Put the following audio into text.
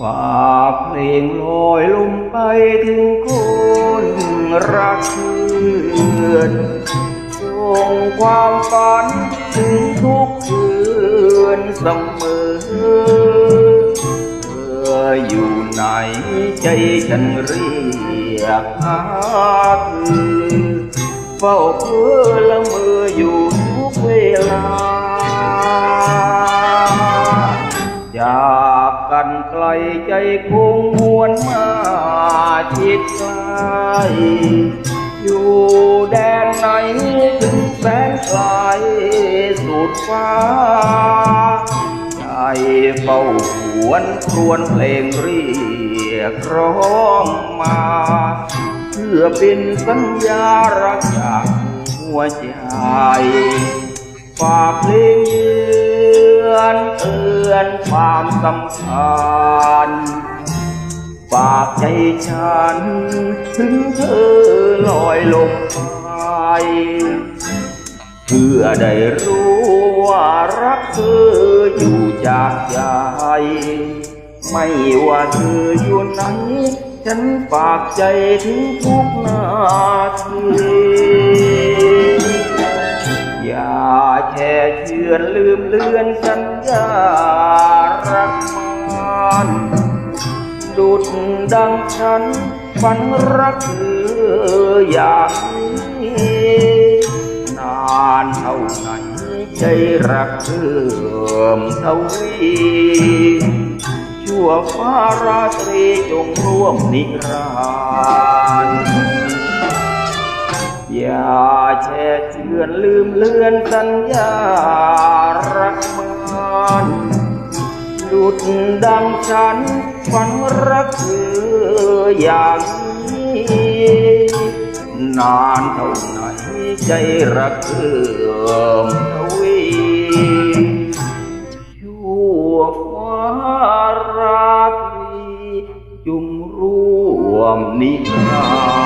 ฝากเพลงลอยลมไปถึงคนรักเพื่อนส่งความฝันถึงทุกคืนเสมอเมื่ออยู่ไหนใจฉันเรียกหาเธอเฝ้าเพื่อละเมออยู่ทุกเวลา กันไกลใจคงหวนมาชิดใกลอยู่แดนไหนถึงแสนไกลสุดฟ้า ใจเฝ้าหวนครวนเพลงเรียกร้องมา เพื่อเป็นสัญญารักจากหัวใจฝากเพลงยื อนเตือนความสำคัญฝากใจฉัน ถึงเธอลอยลงไปเพื่อได้รู้ว่ารักเธออยู่จากใจไม่ว่าเธออยู่ไหนฉันฝากใจถึงทุกนาที เชือนลืมเลือนสัญญารักมันดุดดังฉันฝันรักเธออย่างนี้นานเท่าไหนใจรักเพิ่มทวีชั่วฟ้าราตรีจงร่วมนิรันดร์ อย่าแช่เชือนลืมเลือนสัญญารักมันดุดดังฉันฝันรักเธออย่างนี้นานเท่าไหนใจรักเธอทวีชั่วฟ้าราตรีจุงร่วมนิรันดร์